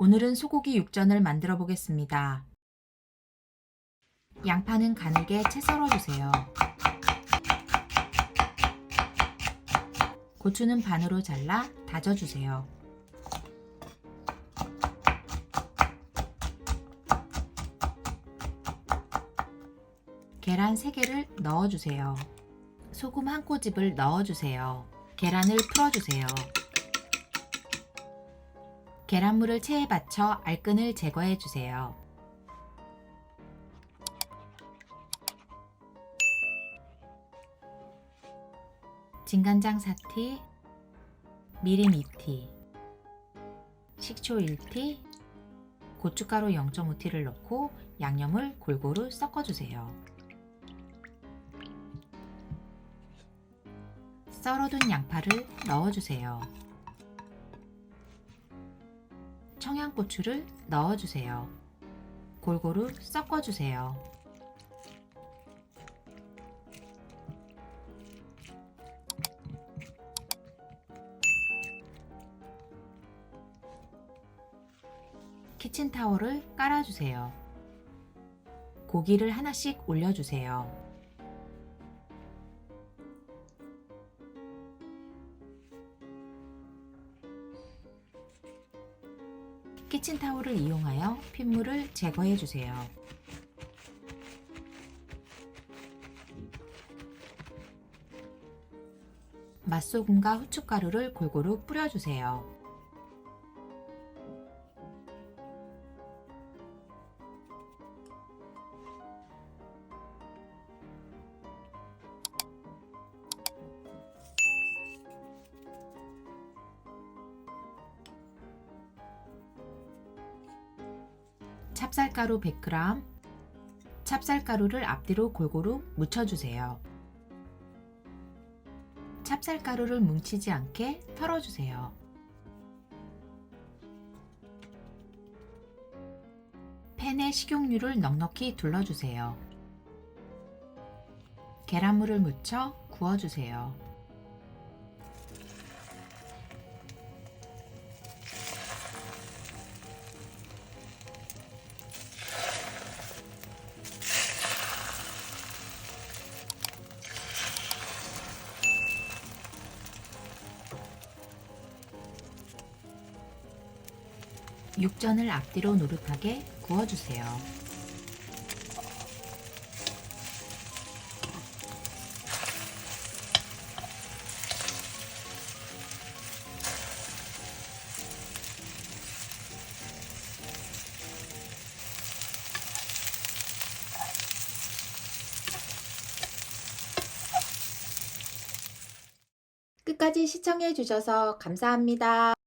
오늘은 소고기 육전을 만들어 보겠습니다. 양파는 가늘게 채 썰어주세요. 고추는 반으로 잘라 다져주세요. 계란 3개를 넣어주세요. 소금 한 꼬집을 넣어주세요. 계란을 풀어주세요. 계란물을 체에 받쳐 알끈을 제거해 주세요. 진간장 4티, 미림 2티, 식초 1티, 고춧가루 0.5티를 넣고 양념을 골고루 섞어주세요. 썰어둔 양파를 넣어주세요. 청양고추를 넣어주세요. 골고루 섞어주세요. 키친타월을 깔아주세요. 고기를 하나씩 올려주세요. 키친타올을 이용하여 핏물을 제거해 주세요. 맛소금과 후춧가루를 골고루 뿌려주세요. 찹쌀가루 100g, 찹쌀가루를 앞뒤로 골고루 묻혀주세요. 찹쌀가루를 뭉치지 않게 털어주세요. 팬에 식용유를 넉넉히 둘러주세요. 계란물을 묻혀 구워주세요. 육전을 앞뒤로 노릇하게 구워주세요. 끝까지 시청해 주셔서 감사합니다.